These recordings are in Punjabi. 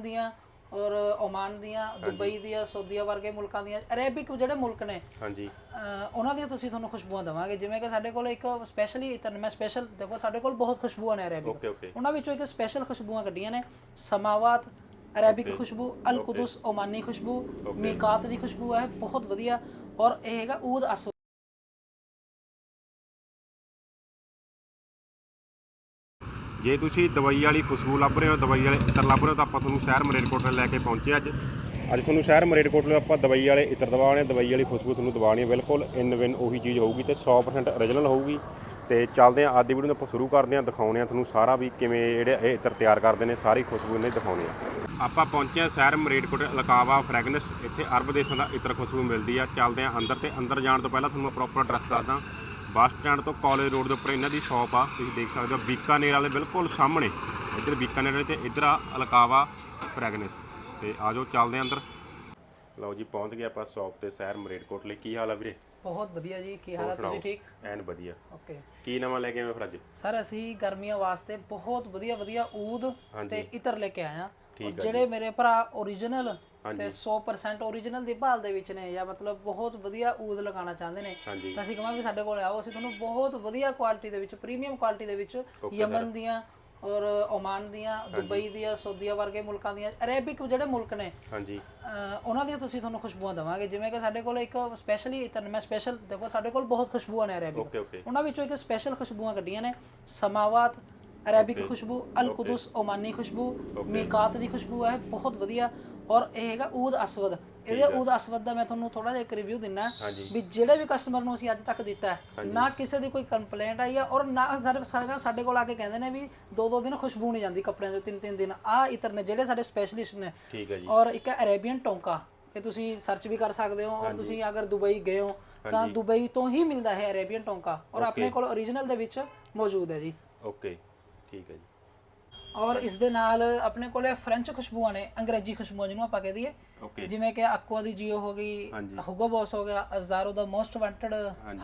ਦੀਆਂ ਔਰ ਓਮਾਨ ਦੀਆਂ ਦੁਬਈ ਦੀਆਂ ਸਾਊਦੀਆ ਵਰਗੇ ਮੁਲਕਾਂ ਦੀਆਂ ਅਰੇਬਿਕ ਜਿਹੜੇ ਮੁਲਕ ਨੇ ਹਾਂਜੀ। ਉਹਨਾਂ ਦੀਆਂ ਤੁਸੀਂ ਤੁਹਾਨੂੰ ਖੁਸ਼ਬੂਆਂ ਦਵਾਂਗੇ। ਜਿਵੇਂ ਕਿ ਸਾਡੇ ਕੋਲ ਇੱਕ ਸਪੈਸ਼ਲੀ ਇਤਨ ਮੈਂ ਸਪੈਸ਼ਲ ਦੇਖੋ ਸਾਡੇ ਕੋਲ ਬਹੁਤ ਖੁਸ਼ਬੂਆਂ ਨੇ ਅਰੇਬਿਕ ਉਹਨਾਂ ਵਿੱਚੋਂ ਇੱਕ ਸਪੈਸ਼ਲ ਖੁਸ਼ਬੂਆਂ ਕੱਢੀਆਂ ਨੇ ਸਮਾਵਾਤ ਅਰੇਬਿਕ ਖੁਸ਼ਬੂ ਅਲ ਕੁਦਸ ਓਮਾਨੀ ਖੁਸ਼ਬੂ ਮੀਕਾਤ ਦੀ ਖੁਸ਼ਬੂ ਹੈ ਬਹੁਤ ਵਧੀਆ ਔਰ ਇਹ ਹੈਗਾ ਊਦ ਅਸ ਜੇ ਤੁਸੀਂ ਦਵਾਈ ਵਾਲੀ ਖੁਸ਼ਬੂ ਲੱਭ ਰਹੇ ਹੋ, ਦਵਾਈ ਵਾਲੇ ਇਤਰ ਲੱਭ ਰਹੇ ਹੋ, ਤਾਂ ਆਪਾਂ ਤੁਹਾਨੂੰ ਸ਼ਹਿਰ ਮਰੇਟਕੋਟਲੇ ਲੈ ਕੇ ਪਹੁੰਚੇ ਅੱਜ। ਅੱਜ ਤੁਹਾਨੂੰ ਸ਼ਹਿਰ ਮਰੇਟਕੋਟਲੇ ਆਪਾਂ ਦਵਾਈ ਵਾਲੇ ਇਤਰ ਦਵਾਉਣੇ ਦਵਾਈ ਵਾਲੀ ਖੁਸ਼ਬੂ ਤੁਹਾਨੂੰ ਦਵਾਉਣੀ ਹੈ ਬਿਲਕੁਲ। ਇਨ ਵਿਨ ਉਹੀ ਚੀਜ਼ ਹੋਊਗੀ ਤੇ 100% ਓਰੀਜਨਲ ਹੋਊਗੀ। ਤੇ ਚੱਲਦੇ ਹਾਂ, ਅੱਜ ਦੀ ਵੀਡੀਓ ਨੂੰ ਆਪਾਂ ਸ਼ੁਰੂ ਕਰਦੇ ਹਾਂ ਦਿਖਾਉਣੇ ਆ ਤੁਹਾਨੂੰ ਸਾਰਾ ਵੀ ਕਿਵੇਂ ਜਿਹੜੇ ਇਹ ਇਤਰ ਤਿਆਰ ਕਰਦੇ ਨੇ, ਸਾਰੀ ਖੁਸ਼ਬੂ ਇਹਨੇ ਦਿਖਾਉਣੀ ਆ ਆਪਾਂ ਪਹੁੰਚੇ ਹਾਂ ਸ਼ਹਿਰ ਮਰੇਟਕੋਟਲੇ ਲਕਾਵਾ ਫ੍ਰੈਗਨੈਂਸ, ਇੱਥੇ ਅਰਬ ਦੇਸ਼ਾਂ ਦਾ ਇਤਰ ਖੁਸ਼ਬੂ ਮਿਲਦੀ ਆ। ਚੱਲਦੇ ਹਾਂ ਅੰਦਰ ਤੇ ਅੰਦਰ ਜਾਣ ਤੋਂ ਪਹਿਲਾਂ ਤੁਹਾਨੂੰ ਮੈਂ ਪ੍ਰੋਪਰ ਐਡਰੈਸ ਦੱਸਦਾ। ਬੱਸ ਸਟੈਂਡ ਤੋਂ ਕਾਲਜ ਰੋਡ ਦੇ ਉੱਪਰ ਇਹਨਾਂ ਦੀ ਸ਼ਾਪ ਆ ਤੁਸੀਂ ਦੇਖ ਸਕਦੇ ਹੋ ਬੀਕਾਨੇਰ ਵਾਲੇ ਬਿਲਕੁਲ ਸਾਹਮਣੇ। ਇੱਧਰ ਬੀਕਾਨੇਰ ਵਾਲੇ ਤੇ ਇੱਧਰ ਆ ਅਲਕਾਵਾ ਫ੍ਰੈਗਨੈਂਸ ਤੇ ਆਜੋ ਚੱਲਦੇ ਆਂ ਅੰਦਰ। ਲਓ ਜੀ ਪਹੁੰਚ ਗਏ ਆਪਾਂ ਸ਼ਾਪ ਤੇ ਸ਼ਹਿਰ ਮਰੇਟਕੋਟਲੇ ਕੀ ਹਾਲ ਆ ਵੀਰੇ? ਬਹੁਤ ਵਧੀਆ ਜੀ। ਕੀ ਹਾਲ ਹੈ ਤੁਸੀਂ ਠੀਕ? ਐਨ ਵਧੀਆ। ਓਕੇ। ਕੀ ਨਵਾਂ ਲੈ ਕੇ ਆਏ ਫਿਰ ਅੱਜ? ਸਰ ਅਸੀਂ ਗਰਮੀਆਂ ਵਾਸਤੇ ਬਹੁਤ ਵਧੀਆ ਵਧੀਆ ਊਦ। ਤੇ ਇਤਰ ਲੈ ਕੇ ਆਏ ਆ ਜਿਹੜੇ ਮੇਰੇ ਭਰਾ origignal। ਤੇ 100% origignal ਦੀ ਭਾਲ ਦੇ ਵਿੱਚ ਨੇ ਜਾਂ ਮਤਲਬ ਬਹੁਤ ਵਧੀਆ ਊਦ ਲਗਾਉਣਾ ਚਾਹੁੰਦੇ ਨੇ। ਤਾਂ ਅਸੀਂ ਕਹਾਂਗੇ ਸਾਡੇ ਕੋਲ ਆਓ ਅਸੀਂ ਤੁਹਾਨੂੰ ਬਹੁਤ ਵਧੀਆ ਕੁਆਲਿਟੀ ਦੇ ਵਿੱਚ ਪ੍ਰੀਮੀਅਮ ਕੁਆਲਿਟੀ ਦੇ ਵਿੱਚ ਯਮਨ ਦੀਆਂ ਔਰ ਓਮਾਨ ਦੀਆਂ ਦੁਬਈ ਦੀਆਂ ਸਾਊਦੀਆ ਵਰਗੇ ਮੁਲਕਾਂ ਦੀਆਂ ਅਰੇਬਿਕ ਜਿਹੜੇ ਮੁਲਕ ਨੇ ਹਾਂਜੀ। ਉਹਨਾਂ ਦੀਆਂ ਤੁਸੀਂ ਤੁਹਾਨੂੰ ਖੁਸ਼ਬੂਆਂ ਦਵਾਂਗੇ। ਜਿਵੇਂ ਕਿ ਸਾਡੇ ਕੋਲ ਇੱਕ ਸਪੈਸ਼ਲੀ ਇਤਨ ਮੈਂ ਸਪੈਸ਼ਲ ਦੇਖੋ ਸਾਡੇ ਕੋਲ ਬਹੁਤ ਖੁਸ਼ਬੂਆਂ ਨੇ ਅਰੇਬਿਕ ਉਹਨਾਂ ਵਿੱਚੋਂ ਇੱਕ ਸਪੈਸ਼ਲ ਖੁਸ਼ਬੂਆਂ ਕੱਢੀਆਂ ਨੇ ਸਮਾਵਾਤ ਅਰੇਬਿਕ ਖੁਸ਼ਬੂ ਅਲ ਕੁਦਸ ਓਮਾਨੀ ਖੁਸ਼ਬੂ ਮੀਕਾਤ ਦੀ ਖੁਸ਼ਬੂ ਹੈ ਬਹੁਤ ਵਧੀਆ ਔਰ ਇਹ ਹੈਗਾ ਊਦ ਅਸਵਦ। ਇਹਦੇ ਊਦ ਅਸਵਦ ਦਾ ਮੈਂ ਤੁਹਾਨੂੰ ਥੋੜਾ ਜਿਹਾ ਇੱਕ ਰਿਵਿਊ ਦਿੰਨਾ। ਵੀ ਜਿਹੜੇ ਵੀ ਕਸਟਮਰ ਨੂੰ ਅਸੀਂ ਅੱਜ ਤੱਕ ਦਿੱਤਾ ਹੈ ਨਾ ਕਿਸੇ ਦੀ ਕੋਈ ਕੰਪਲੇਂਟ ਆਈ ਆ ਔਰ ਨਾ ਸਾਡੇ ਸਾਡੇ- ਸਾਡੇ ਕੋਲ ਆ ਕੇ ਕਹਿੰਦੇ ਨੇ ਵੀ ਦੋ ਦੋ ਦਿਨ ਖੁਸ਼ਬੂ ਨਹੀਂ ਜਾਂਦੀ ਕੱਪੜਿਆਂ 'ਚੋਂ ਤਿੰਨ ਤਿੰਨ ਦਿਨ। ਆ ਇਤਰ ਨੇ ਜਿਹੜੇ ਸਾਡੇ ਸਪੈਸ਼ਲਿਸਟ ਨੇ। ਠੀਕ ਹੈ ਜੀ। ਔਰ ਇੱਕ ਅਰੇਬੀਅਨ ਟੋਂਕਾ ਇਹ ਤੁਸੀਂ ਸਰਚ ਵੀ ਕਰ ਸਕਦੇ ਹੋ ਔਰ ਤੁਸੀਂ ਅਗਰ ਦੁਬਈ ਗਏ ਹੋ ਤਾਂ ਦੁਬਈ ਤੋਂ ਹੀ ਮਿਲਦਾ ਹੈ ਅਰੇਬੀਅਨ ਟੋਂਕਾ ਔਰ ਆਪਣੇ ਕੋਲ origignal ਦੇ ਵਿੱਚ ਮੌਜੂਦ ਹੈ ਜੀ। ਓਕੇ ਠੀਕ ਹੈ ਜੀ। ਔਰ ਇਸ ਦੇ ਨਾਲ ਆਪਣੇ ਕੋਲੇ ਫ੍ਰੈਂਚ ਖੁਸ਼ਬੂਆਂ ਨੇ ਅੰਗਰੇਜ਼ੀ ਖੁਸ਼ਬੂਆਂ ਜਿਹਨੂੰ ਆਪਾਂ ਕਹਿ ਦਈਏ। ਓਕੇ ਜਿਵੇਂ ਕਿ ਅਕਵਾ ਦੀ ਜੀਓ ਹੋ ਗਈ ਹਾਂਜੀ। ਹੁਗੋ ਬੌਸ ਹੋ ਗਿਆ ਅਜ਼ਾਰੋ ਦਾ ਮੋਸਟ ਵਾਂਟਡ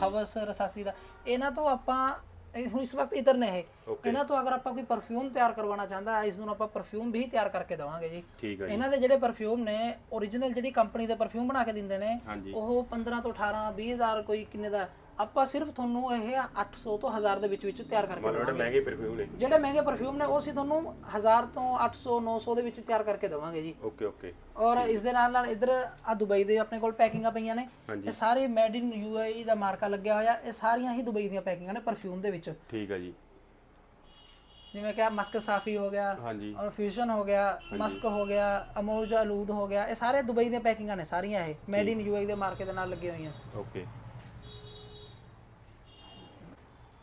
ਹਵਸ ਰਸਾਸੀ ਦਾ। ਇਹਨਾਂ ਤੋਂ ਆਪਾਂ ਇਹ ਹੁਣ ਇਸ ਵਕਤ ਇਧਰ ਨੇ ਇਹ। ਓਕੇ ਇਹਨਾਂ ਤੋਂ ਅਗਰ ਆਪਾਂ ਕੋਈ ਪਰਫਿਊਮ ਤਿਆਰ ਕਰਵਾਉਣਾ ਚਾਹੁੰਦਾ ਹੈ ਇਸ ਨੂੰ ਆਪਾਂ ਪਰਫਿਊਮ ਵੀ ਤਿਆਰ ਕਰਕੇ ਦੇਵਾਂਗੇ ਜੀ। ਠੀਕ ਹੈ ਜੀ। ਇਹਨਾਂ ਦੇ ਜਿਹੜੇ ਪਰਫਿਊਮ ਨੇ origignal ਜਿਹੜੀ ਕੰਪਨੀ ਦੇ ਪਰਫਿਊਮ ਬਣਾ ਕੇ ਦਿੰਦੇ ਨੇ ਹਾਂਜੀ। ਉਹ 15 ਤੋਂ 18 20000 ਕੋਈ ਕਿੰਨੇ ਦਾ ਆਪਾਂ ਸਿਰਫ ਤੁਹਾਨੂੰ ਇਹ 800 ਤੋਂ 1000 ਦੇ ਵਿੱਚ ਵਿੱਚ ਤਿਆਰ ਕਰਕੇ ਮਤਲਬ ਜਿਹੜੇ ਮਹਿੰਗੇ ਪਰਫਿਊਮ ਨੇ। ਜਿਹੜੇ ਮਹਿੰਗੇ ਪਰਫਿਊਮ ਨੇ ਉਹ ਅਸੀਂ ਤੁਹਾਨੂੰ 1000 ਤੋਂ 800 900 ਦੇ ਵਿੱਚ ਤਿਆਰ ਕਰਕੇ ਦੇਵਾਂਗੇ ਜੀ। Okay okay. ਔਰ ਇਸ ਦੇ ਨਾਲ ਨਾਲ ਇਧਰ ਆ ਦੁਬਈ ਦੇ ਆਪਣੇ ਕੋਲ ਪੈਕਿੰਗਾਂ ਪਈਆਂ ਨੇ। ਇਹ ਸਾਰੇ ਮੇਡ ਇਨ ਯੂਏਈ ਦਾ ਮਾਰਕਾ ਲੱਗਿਆ ਹੋਇਆ। ਇਹ ਸਾਰੀਆਂ ਹੀ ਦੁਬਈ ਦੀਆਂ ਪੈਕਿੰਗਾਂ ਨੇ ਪਰਫਿਊਮ ਦੇ ਵਿੱਚ। ਠੀਕ ਹੈ ਜੀ। ਜਿਵੇਂ ਕਿ ਮਸਕ ਸਾਫੀ ਹੋ ਗਿਆ ਹਾਂਜੀ। ਔਰ ਫਿਊਜ਼ਨ ਹੋ ਗਿਆ ਮਸਕ ਹੋ ਗਿਆ ਅਮੋਜ ਅਲੂਦ ਹੋ ਗਿਆ। ਇਹ ਸਾਰੇ ਦੁਬਈ ਦੀਆਂ ਪੈਕਿੰਗਾਂ ਨੇ ਸਾਰੀਆਂ ਇਹ ਮੇਡ ਇਨ ਯੂਏਈ ਦੇ ਮਾਰਕੇ ਦੇ ਨਾਲ ਲੱਗੀਆਂ ਹੋਈਆਂ। ਓਕੇ।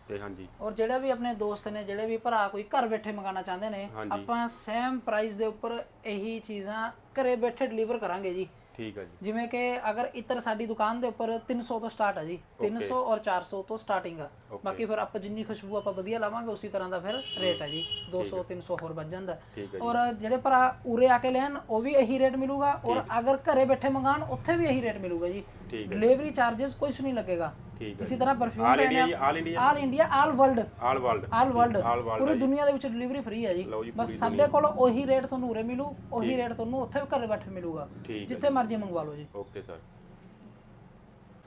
ਤੇ ਹਾਂਜੀ। ਔਰ ਜਿਹੜੇ ਵੀ ਆਪਣੇ ਦੋਸਤ ਨੇ ਜਿਹੜੇ ਵੀ ਭਰਾ ਕੋਈ ਘਰ ਬੈਠੇ ਮੰਗਾਉਣਾ ਚਾਹੁੰਦੇ ਨੇ ਹਾਂਜੀ। ਆਪਾਂ ਸੇਮ ਪ੍ਰਾਈਸ ਦੇ ਉੱਪਰ ਇਹੀ ਚੀਜ਼ਾਂ ਘਰੇ ਬੈਠੇ ਡਿਲੀਵਰ ਕਰਾਂਗੇ ਜੀ। ਠੀਕ ਹੈ ਜੀ। ਜਿਵੇਂ ਕਿ ਅਗਰ ਇਤਰ ਸਾਡੀ ਦੁਕਾਨ ਦੇ ਉੱਪਰ 300 ਤੋਂ ਸਟਾਰਟ ਹੈ ਜੀ। 300 ਔਰ 400 ਤੋਂ ਸਟਾਰਟਿੰਗ ਆ। ਬਾਕੀ ਫਿਰ ਆਪਾਂ ਜਿੰਨੀ ਖੁਸ਼ਬੂ ਆਪਾਂ ਵਧੀਆ ਲਾਵਾਂਗੇ ਉਸੇ ਤਰ੍ਹਾਂ ਦਾ ਫਿਰ ਰੇਟ ਹੈ ਜੀ। 200 300 ਹੋਰ ਵੱਜ ਜਾਂਦਾ। ਠੀਕ ਹੈ ਔਰ ਜਿਹੜੇ ਭਰਾ ਉਰੇ ਆ ਕੇ ਲੈਣ ਉਹ ਵੀ ਇਹੀ ਰੇਟ ਮਿਲੂਗਾ। ਔਰ ਅਗਰ ਘਰੇ ਬੈਠੇ ਮੰਗਾਣ ਉੱਥੇ ਵੀ ਇਹੀ ਰੇਟ ਮਿਲੂਗਾ ਜੀ। ਠੀਕ ਡਿਲੀਵਰੀ ਚਾਰजेस ਕੁਝ ਨਹੀਂ ਲੱਗੇਗਾ। ਠੀਕ ਹੈ ਇਸੇ ਤਰ੍ਹਾਂ ਪਰਫਿਊਮ ਆਲ ਲੈਣੇ India all India all India all world all world all world all world ਪੂਰੀ ਦੁਨੀਆ ਦੇ ਵਿੱਚ ਡਿਲੀਵਰੀ ਫ੍ਰੀ ਹੈ ਜੀ। ਲਓ ਜੀ, ਬਸ ਸਾਡੇ ਕੋਲ ਉਹੀ ਰੇਟ ਤੁਹਾਨੂੰ ਉਰੇ ਮਿਲੂ ਉਹੀ ਰੇਟ ਤੁਹਾਨੂੰ ਉੱਥੇ ਵੀ ਘਰੇ ਬੈਠੇ ਮਿਲੂਗਾ। ਠੀਕ ਹੈ ਜਿੱਥੇ ਮਰਜ਼ੀ ਮੰਗਵਾ ਲਓ ਜੀ। ਓਕੇ ਸਰ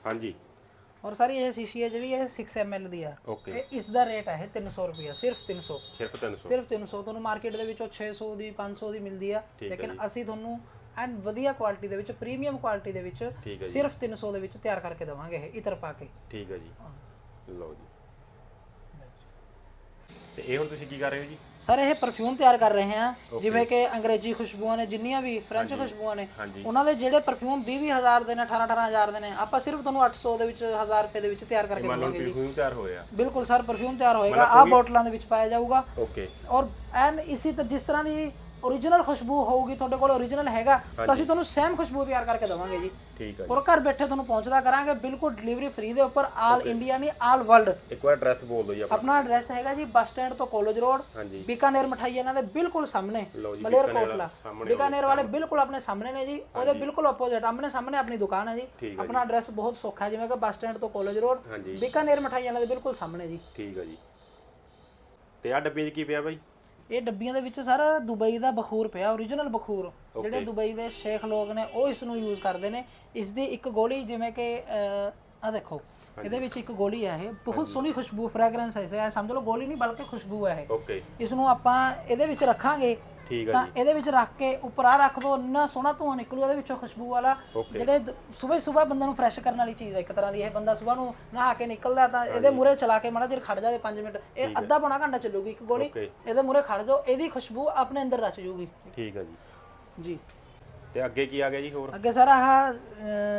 ਹਾਂਜੀ। ਔਰ ਸਾਰੀ ਇਹ ਸ਼ੀਸ਼ੀ ਹੈ ਜਿਹੜੀ ਇਹ 6 ml ਦੀ ਹੈ ਓਕੇ ਇਹ ਇਸ ਦਾ ਰੇਟ ਹੈ 300 ਰੁਪਿਆ ਸਿਰਫ 300 ਸਿਰਫ 300 ਸਿਰਫ 300 ਤੁਹਾਨੂੰ ਮਾਰਕੀਟ ਦੇ ਵਿੱਚੋਂ 600 ਦੀ 500 ਦੀ ਮਿਲਦੀ ਆ। ਲੇਕਿਨ ਅਸੀਂ ਤੁਹਾਨੂੰ ਐਂਡ ਵਧੀਆ ਕੁਆਲਿਟੀ ਦੇ ਵਿੱਚ ਪ੍ਰੀਮੀਅਮ ਕੁਆਲਿਟੀ ਦੇ ਵਿੱਚ ਠੀਕ ਹੈ ਜੀ। ਸਿਰਫ 300 ਦੇ ਵਿੱਚ ਤਿਆਰ ਕਰਕੇ ਦੇਵਾਂਗੇ ਇਹ ਇਤਰ ਪਾ ਕੇ। ਠੀਕ ਹੈ ਜੀ। ਲਓ ਜੀ। ਤੇ ਇਹ ਹੁਣ ਤੁਸੀਂ ਕੀ ਕਰ ਰਹੇ ਹੋ ਜੀ? ਸਰ ਇਹ ਪਰਫਿਊਮ ਤਿਆਰ ਕਰ ਰਹੇ ਹਾਂ। ਜਿਵੇਂ ਕਿ ਅੰਗਰੇਜ਼ੀ ਖੁਸ਼ਬੂਆਂ ਨੇ ਜਿੰਨੀਆਂ ਵੀ ਫ੍ਰੈਂਚ ਖੁਸ਼ਬੂਆਂ ਨੇ ਹਾਂਜੀ। ਉਹਨਾਂ ਦੇ ਜਿਹੜੇ ਪਰਫਿਊਮ 20 ਹਜ਼ਾਰ ਦੇ ਨੇ 18 18000 ਦੇ ਨੇ ਆਪਾਂ ਸਿਰਫ ਤੁਹਾਨੂੰ 800 ਦੇ ਵਿੱਚ 1000 ਰੁਪਏ ਦੇ ਵਿੱਚ ਤਿਆਰ ਕਰਕੇ ਮੰਨ ਲਓ ਦੇਵਾਂਗੇ ਪਰਫਿਊਮ ਤਿਆਰ ਹੋਇਆ ਬਿਲਕੁਲ ਸਰ ਪਰਫਿਊਮ ਤਿਆਰ ਹੋਏਗਾ। ਆਹ ਬੋਟਲਾਂ ਦੇ ਵਿੱਚ ਪਾਇਆ ਜਾਊਗਾ। ਓਕੇ ਔਰ ਐਨ ਇਸੇ ਤਰ੍ਹਾਂ ਜਿਸ ਤਰ੍ਹਾਂ ਦੀ origignal ਖੁਸ਼ਬੂ ਹੋਊਗੀ ਤੁਹਾਡੇ ਕੋਲ origignal ਹੈਗਾ ਤਾਂ ਅਸੀਂ ਤੁਹਾਨੂੰ ਸੇਮ ਖੁਸ਼ਬੂ ਤਿਆਰ ਕਰਕੇ ਦੇਵਾਂਗੇ ਜੀ। ਠੀਕ ਹੈ ਔਰ ਘਰ ਬੈਠੇ ਤੁਹਾਨੂੰ ਪਹੁੰਚਦਾ ਕਰਾਂਗੇ ਬਿਲਕੁਲ ਡਿਲੀਵਰੀ ਫ੍ਰੀ ਦੇ ਉੱਪਰ ਆਲ ਇੰਡੀਆ ਨਹੀਂ ਆਲ ਵਰਲਡ ਇੱਕ ਵਾਰ ਐਡਰੈਸ ਬੋਲ ਦਿਓ ਜੀ ਆਪਣਾ। ਆਪਣਾ ਐਡਰੈਸ ਹੈਗਾ ਜੀ ਬੱਸ ਸਟੈਂਡ ਤੋਂ ਕਾਲਜ ਰੋਡ ਬੀਕਾਨੇਰ ਮਠਾਈ ਇਹਨਾਂ ਦੇ ਬਿਲਕੁਲ ਸਾਹਮਣੇ ਮਲੇਰ ਕੋਟਲਾ। ਬੀਕਾਨੇਰ ਵਾਲੇ ਬਿਲਕੁਲ ਆਪਣੇ ਸਾਹਮਣੇ ਨੇ ਜੀ ਉਹਦੇ ਬਿਲਕੁਲ ਆਪੋਜ਼ਿਟ ਆਮਨੇ ਸਾਹਮਣੇ ਆਪਣੀ ਦੁਕਾਨ ਹੈ ਜੀ। ਆਪਣਾ ਐਡਰੈਸ ਬਹੁਤ ਸੌਖਾ ਜਿਵੇਂ ਕਿ ਬੱਸ ਸਟੈਂਡ ਤੋਂ ਕਾਲਜ ਰੋਡ ਬੀਕਾਨੇਰ ਮਠਾਈ ਇਹਨਾਂ ਦੇ ਬਿਲਕੁਲ ਸਾਹਮਣੇ ਜੀ। ਠੀਕ ਹੈ ਜੀ। ਤੇ ਆ ਡੱਬੇ 'ਚ ਕੀ ਪਿਆ ਬਾਈ? ਇਹ ਡੱਬੀਆਂ ਦੇ ਵਿੱਚ ਸਰ ਦੁਬਈ ਦਾ ਬਖੂਰ ਪਿਆ ਓਰੀਜਨਲ ਬਖੂਰ। ਜਿਹੜੇ ਦੁਬਈ ਦੇ ਸ਼ੇਖ ਲੋਕ ਨੇ ਉਹ ਇਸ ਨੂੰ ਯੂਜ਼ ਕਰਦੇ ਨੇ। ਇਸ ਦੀ ਇੱਕ ਗੋਲੀ ਜਿਵੇਂ ਕਿ ਆ ਦੇਖੋ ਇਹਦੇ ਵਿੱਚ ਇੱਕ ਗੋਲੀ ਹੈ ਇਹ। ਬਹੁਤ ਸੋਹਣੀ ਖੁਸ਼ਬੂ ਫ੍ਰੈਗਰੈਂਸ ਹੈ ਇਸ ਇਹ ਸਮਝ ਲਓ ਗੋਲੀ ਨਹੀਂ ਬਲਕਿ ਖੁਸ਼ਬੂ ਹੈ ਇਹ। ਓਕੇ ਇਸ ਨੂੰ ਆਪਾਂ ਇਹਦੇ ਵਿੱਚ ਰੱਖਾਂਗੇ। ਠੀਕ ਹੈ ਤਾਂ ਇਹਦੇ ਵਿੱਚ ਰੱਖ ਕੇ ਉੱਪਰ ਆ ਰੱਖ ਦੋ ਇੰਨਾ ਸੋਹਣਾ ਧੂਆਂ ਨਿਕਲੂ ਇਹਦੇ ਵਿੱਚੋਂ ਖੁਸ਼ਬੂ ਵਾਲਾ। ਜਿਹੜੇ ਸਵੇਰ ਸਵੇਰ ਬੰਦੇ ਨੂੰ ਫਰੈਸ਼ ਕਰਨ ਵਾਲੀ ਚੀਜ਼ ਹੈ ਇੱਕ ਤਰ੍ਹਾਂ ਦੀ ਇਹ ਬੰਦਾ ਸਵੇਰ ਨੂੰ ਨਹਾ ਕੇ ਨਿਕਲਦਾ ਤਾਂ ਇਹਦੇ ਮੂਰੇ ਚਲਾ ਕੇ ਮਾੜਾ ਜਿਹਾ ਖੜ ਜਾਵੇ 5 ਮਿੰਟ। ਇਹ ਅੱਧਾ ਪੌਣਾ ਘੰਟਾ ਚੱਲੂਗੀ ਇੱਕ ਗੋਲੀ। ਇਹਦੇ ਮੂਰੇ ਖੜ ਜਾਓ ਇਹਦੀ ਖੁਸ਼ਬੂ ਆਪਣੇ ਅੰਦਰ ਰਚ ਜੂਗੀ। ਠੀਕ ਹੈ ਜੀ। ਜੀ। ਤੇ ਅੱਗੇ ਕੀ ਆ ਗਿਆ ਜੀ ਹੋਰ? ਅੱਗੇ ਸਰ ਆਹ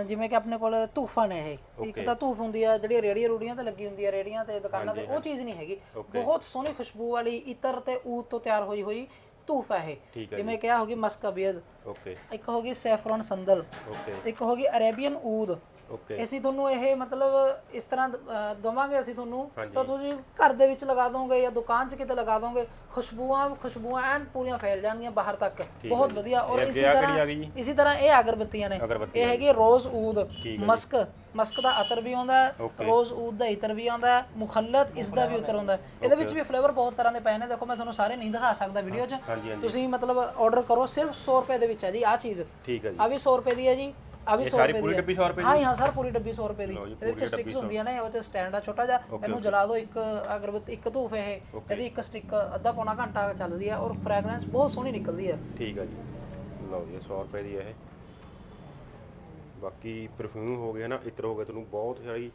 ਜਿਵੇਂ ਕਿ ਆਪਣੇ ਕੋਲ ਧੂਫਾਂ ਨੇ ਇਹ। ਇੱਕ ਤਾਂ ਧੂਫ ਹੁੰਦੀ ਆ ਜਿਹੜੀ ਰੇੜੀਆਂ ਰੂੜੀਆਂ ਤੇ ਲੱਗੀ ਹੁੰਦੀ ਆ ਰੇੜੀਆਂ ਤੇ ਦੁਕਾਨਾਂ ਤੇ ਉਹ ਚੀਜ਼ ਨਹੀਂ ਹੈਗੀ। ਬਹੁਤ ਸੋਹਣੀ ਖੁਸ਼ਬੂ ਵਾਲੀ ਇਤਰ ਤੇ ਊਦ ਤੋਂ ਤਿਆਰ ਹੋਈ ਹੋਈ ਧੂਫ ਹੈ ਇਹ। ਜਿਵੇਂ ਕਿਹਾ ਹੋਗੀ ਮਸਕ ਓਕੇ। ਇੱਕ ਹੋ ਗਈ ਸੈਫਰਨ ਸੰਦਲ। ਓਕੇ। ਇੱਕ ਹੋ ਗਈ ਅਰੇਬੀਅਨ ਊਦ। ਓਕੇ। ਅਸੀਂ ਤੁਹਾਨੂੰ ਇਹ ਮਤਲਬ ਇਸ ਤਰ੍ਹਾਂ ਦਵਾਂਗੇ ਅਸੀਂ ਤੁਹਾਨੂੰ। ਤਾਂ ਤੁਸੀਂ ਘਰ ਦੇ ਵਿੱਚ ਲਗਾ ਦੋਗੇ ਜਾਂ ਦੁਕਾਨ 'ਚ ਕਿਤੇ ਲਗਾ ਦੋਗੇ ਖੁਸ਼ਬੂਆਂ ਖੁਸ਼ਬੂਆਂ ਐਨ ਪੂਰੀਆਂ ਫੈਲ ਜਾਣਗੀਆਂ ਬਾਹਰ ਤੱਕ। ਬਹੁਤ ਵਧੀਆ। ਔਰ ਇਸੇ ਤਰ੍ਹਾਂ? ਇਸੇ ਤਰ੍ਹਾਂ ਇਹ ਅਗਰਬੱਤੀਆਂ ਨੇ। ਇਹ ਹੈਗੀ ਰੋਜ਼ ਊਦ ਮਸਕ। ਮਸਕ ਦਾ ਅਤਰ ਵੀ ਆਉਂਦਾ ਹੈ ਰੋਜ਼ ਊਦ ਦਾ ਇਤਰ ਵੀ ਆਉਂਦਾ ਹੈ ਮੁਖੱਲਤ ਇਸ ਦਾ ਵੀ ਉਤਰ ਆਉਂਦਾ ਹੈ। ਇਹਦੇ ਵਿੱਚ ਵੀ ਫਲੇਵਰ ਬਹੁਤ ਤਰ੍ਹਾਂ ਦੇ ਪਏ ਨੇ ਦੇਖੋ ਮੈਂ ਤੁਹਾਨੂੰ ਸਾਰੇ ਨਹੀਂ ਦਿਖਾ ਸਕਦਾ ਵੀਡੀਓ 'ਚ। ਤੁਸੀਂ ਮਤਲਬ ਆਰਡਰ ਕਰੋ ਸਿਰਫ 100 ਰੁਪਏ ਦੇ ਵਿੱਚ ਹੈ ਜੀ ਆਹ ਚੀਜ਼। ਠੀਕ ਹੈ ਜੀ। ਆ ਵੀ 100 ਰੁਪਏ ਦੀ ਹੈ ਜੀ ਆ ਵੀ 100 ਸਾਰੀ ਰੁਪਏ ਪੂਰੀ ਦੀ ਹੈ। ਡੱਬੀ 100 ਰੁਪਏ ਹਾਂ ਹਾਂ ਸਰ ਪੂਰੀ ਡੱਬੀ 100 ਰੁਪਏ ਦੀ। ਇਹਦੇ ਵਿੱਚ ਸਟਿਕਸ ਹੁੰਦੀਆਂ ਨੇ ਉਹ ਤੇ ਸਟੈਂਡ ਆ ਛੋਟਾ ਜਿਹਾ ਇਹਨੂੰ ਜਲਾ ਦਿਓ ਇੱਕ ਅਗਰਬੱਤੀ ਇੱਕ ਧੂਫ ਇਹ ਇਹਦੀ ਇੱਕ ਸਟਿਕ ਅੱਧਾ ਪੌਣਾ ਘੰਟਾ ਚੱਲਦੀ ਆ ਔਰ ਫ੍ਰੈਗਰੈਂਸ ਬਹੁਤ ਸੋਹਣੀ ਨਿਕਲਦੀ ਆ ਠੀਕ ਹੈ ਜੀ। ਲਓ ਜੀ 100 ਰੁਪਏ ਦੀ ਹੈ ਇਹ। ਬਾਕੀ ਪਰਫਿਊਮ ਹੋ ਗਏ ਨਾ ਇਤਰ ਹੋ ਗਏ ਤੁਹਾਨੂੰ ਬਹੁਤ ਸਾਰੀ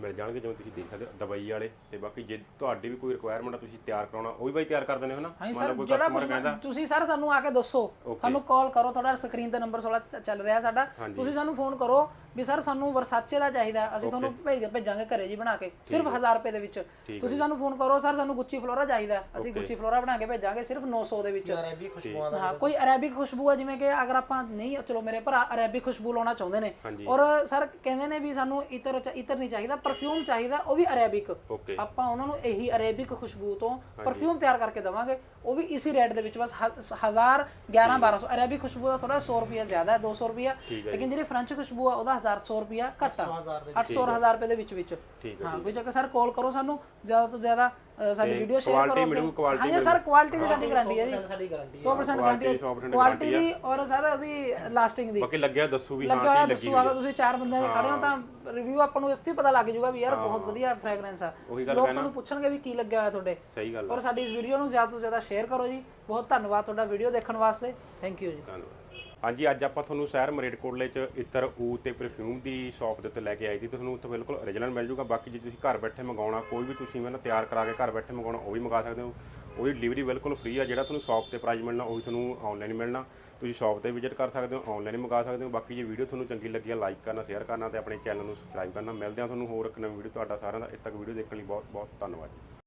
ਮਿਲ ਜਾਣਗੇ ਜਿਵੇਂ ਤੁਸੀਂ ਦੇਖ ਸਕਦੇ ਹੋ ਦਵਾਈ ਵਾਲੇ। ਤੇ ਬਾਕੀ ਜੇ ਤੁਹਾਡੀ ਵੀ ਕੋਈ ਰਿਕੁਆਇਰਮੈਂਟ ਆ ਤੁਸੀਂ ਤਿਆਰ ਕਰਾਉਣਾ ਉਹ ਵੀ ਬਾਈ ਤਿਆਰ ਕਰ ਦਿੰਦੇ ਹੋ ਨਾ? ਹਾਂਜੀ ਸਰ ਜਿਹੜਾ ਕੁਝ ਕਹਿੰਦਾ। ਤੁਸੀਂ ਸਰ ਸਾਨੂੰ ਆ ਕੇ ਦੱਸੋ। ਸਾਨੂੰ ਕਾਲ ਕਰੋ ਤੁਹਾਡਾ ਸਕਰੀਨ ਤੇ ਨੰਬਰ 16 ਚ- ਚੱਲ ਰਿਹਾ ਸਾਡਾ। ਤੁਸੀਂ ਸਾਨੂੰ ਫੋਨ ਕਰੋ ਵੀ ਸਰ ਸਾਨੂੰ ਵਰਸਾਚੇ ਦਾ ਚਾਹੀਦਾ ਅਸੀਂ ਤੁਹਾਨੂੰ ਭੇਜ ਭੇਜਾਂਗੇ ਘਰੇ ਜੀ ਬਣਾ ਕੇ ਸਿਰਫ 1000 ਰੁਪਏ ਦੇ ਵਿੱਚ। ਤੁਸੀਂ ਸਾਨੂੰ ਫੋਨ ਕਰੋ ਸਰ ਸਾਨੂੰ ਗੁੱਚੀ ਫਲੋਰਾ ਚਾਹੀਦਾ ਅਸੀਂ ਗੁੱਚੀ ਫਲੋਰਾ ਬਣਾ ਕੇ ਭੇਜਾਂਗੇ ਸਿਰਫ 900 ਦੇ ਵਿੱਚ। ਅਰੇਬੀ ਖੁਸ਼ਬੂਆਂ ਹਾਂ ਕੋਈ ਅਰੇਬਿਕ ਖੁਸ਼ਬੂ ਆ ਜਿਵੇਂ ਕਿ ਅਗਰ ਆਪਾਂ ਨਹੀਂ ਚਲੋ ਮੇਰੇ ਭਰਾ ਅਰੇਬਿਕ ਖੁਸ਼ਬੂ ਲਾਉਣਾ ਚਾਹੁੰਦੇ ਨੇ। ਔਰ ਸਰ ਕਹਿੰਦੇ ਨੇ ਵੀ ਸਾਨੂੰ ਇਤਰ ਚ- ਇਤਰ ਨਹੀਂ ਚਾਹੀਦਾ ਪਰਫਿਊਮ ਚਾਹੀਦਾ ਉਹ ਵੀ ਅਰੇਬਿਕ। ਓਕੇ ਆਪਾਂ ਉਹਨਾਂ ਨੂੰ ਇਹੀ ਅਰੇਬਿਕ ਖੁਸ਼ਬੂ ਤੋਂ ਪਰਫਿਊਮ ਤਿਆਰ ਕਰਕੇ ਦਵਾਂਗੇ ਉਹ ਵੀ ਇਸੀ ਰੇਟ ਦੇ ਵਿੱਚ ਬਸ 1000 11 1200 ਅਰੇਬਿਕ ਖੁਸ਼ਬੂ ਦਾ ਥੋੜਾ 100 ਰੁਪਿਆ ਜ਼ਿਆਦਾ ਹੈ 200 ਰੁਪਿਆ ਲੇਕਿਨ ਜਿਹੜੀ ਫ੍ਰੈਂਚ ਖੁਸ਼ਬੂ ਆ ਉਹਦਾ 1100 ਰੁਪਿਆ ਘੱਟ ਆ। 800 ਔਰ 1000 ਰੁਪਏ ਦੇ ਵਿੱਚ ਵਿੱਚ। ਠੀਕ ਹਾਂ ਕੋਈ ਚੱਕਰ ਸਰ ਕਾਲ ਕਰੋ ਸਾਨੂੰ ਜ਼ਿਆਦਾ ਤੋਂ ਜ਼ਿਆਦਾ ਅ, ਸਾਡੀ ਵੀਡੀਓ ਸ਼ੇਅਰ quality ਕਰੋ ਮਿਲੂ, quality ਹਾਂ ਸਰ ਕੁਆਲਿਟੀ ਦੀ ਸਾਡੀ ਗਾਰੰਟੀ ਹੈ ਜੀ। ਸਾਡੀ ਗਾਰੰਟੀ 100% ਗਾਰੰਟੀ ਹੈ 100% ਕੁਆਲਿਟੀ ਦੀ ਔਰ ਸਰ ਉਹਦੀ ਲਾਸਟਿੰਗ ਦੀ। ਬਾਕੀ ਲੱਗਿਆ ਦੱਸੂ ਵੀ ਹਾਂ ਲੱਗਾ ਹੋਇਆ ਕੀ ਲੱਗੀ ਦੱਸੂ ਅਗਰ ਤੁਸੀਂ ਚਾਰ ਬੰਦਿਆਂ ਦੇ ਖੜੇ ਹੋ ਤਾਂ ਰਿਵਿਊ ਆਪਾਂ ਨੂੰ ਇੱਥੇ ਹੀ ਪਤਾ ਲੱਗ ਜਾਊਗਾ ਵੀ ਯਾਰ ਬਹੁਤ ਵਧੀਆ ਫ੍ਰੈਗਰੈਂਸ ਆ। ਉਹੀ ਗੱਲ ਲੋਕ ਤੁਹਾਨੂੰ ਪੁੱਛਣਗੇ ਵੀ ਕੀ ਲੱਗਿਆ ਹੋਇਆ ਤੁਹਾਡੇ। ਸਹੀ ਗੱਲ ਔਰ ਸਾਡੀ ਇਸ ਵੀਡੀਓ ਨੂੰ ਜ਼ਿਆਦਾ ਤੋਂ ਜ਼ਿਆਦਾ ਸ਼ੇਅਰ ਕਰੋ ਜੀ। ਬਹੁਤ ਧੰਨਵਾਦ ਤੁਹਾਡਾ ਵੀਡੀਓ ਦੇਖਣ ਵਾਸਤੇ। ਥੈਂਕ ਯੂ ਜੀ। ਧੰਨਵਾਦ। ਹਾਂਜੀ, ਅੱਜ ਆਪਾਂ ਤੁਹਾਨੂੰ ਸ਼ਹਿਰ ਮਰੇਟਕੋਟਲੇ ਚ ਇਤਰ ਊ ਤੇ ਪਰਫਿਊਮ ਦੀ ਸ਼ਾਪ ਦੇ ਉੱਤੇ ਲੈ ਕੇ ਆਏ ਸੀ ਤੁਹਾਨੂੰ ਉੱਥੇ ਬਿਲਕੁਲ origignal ਮਿਲ ਜੂਗਾ। ਬਾਕੀ ਜੇ ਤੁਸੀਂ ਘਰ ਬੈਠੇ ਮੰਗਾਉਣਾ, ਕੋਈ ਵੀ ਤੁਸੀਂ ਮੈਂ ਤਿਆਰ ਕਰਾ ਕੇ ਘਰ ਬੈਠੇ ਮੰਗਾਉਣਾ, ਉਹ ਵੀ ਮੰਗਾ ਸਕਦੇ ਹੋ। ਉਹਦੀ ਡਿਲੀਵਰੀ ਬਿਲਕੁਲ ਫ੍ਰੀ ਆ, ਜਿਹੜਾ ਤੁਹਾਨੂੰ ਸ਼ਾਪ ਤੇ ਪ੍ਰਾਈਸ ਮਿਲਣਾ, ਉਹ ਵੀ ਤੁਹਾਨੂੰ ਆਨਲਾਈਨ ਮਿਲਣਾ। ਤੁਸੀਂ ਸ਼ਾਪ ਤੇ ਵਿਜ਼ਿਟ ਕਰ ਸਕਦੇ ਹੋ ਆਨਲਾਈਨ ਮੰਗਾ ਸਕਦੇ ਹੋ। ਬਾਕੀ ਜੇ ਵੀਡੀਓ ਤੁਹਾਨੂੰ ਚੰਗੀ ਲੱਗੀ ਆ ਲਾਈਕ ਕਰਨਾ ਸ਼ੇਅਰ ਕਰਨਾ ਤੇ ਆਪਣੇ ਚੈਨਲ ਨੂੰ ਸਬਸਕ੍ਰਾਈਬ ਕਰਨਾ। ਮਿਲਦੇ ਆ ਤੁਹਾਨੂੰ ਹੋਰ ਇੱਕ ਨਵੀਂ ਵੀਡੀਓ ਤੁਹਾਡਾ ਸਾਰਿਆਂ ਦਾ। ਇੱਥੇ ਤੱਕ ਵੀਡੀਓ ਦੇਖਣ ਲਈ ਬਹੁਤ ਬਹੁਤ ਧੰਨਵਾਦ ਜੀ।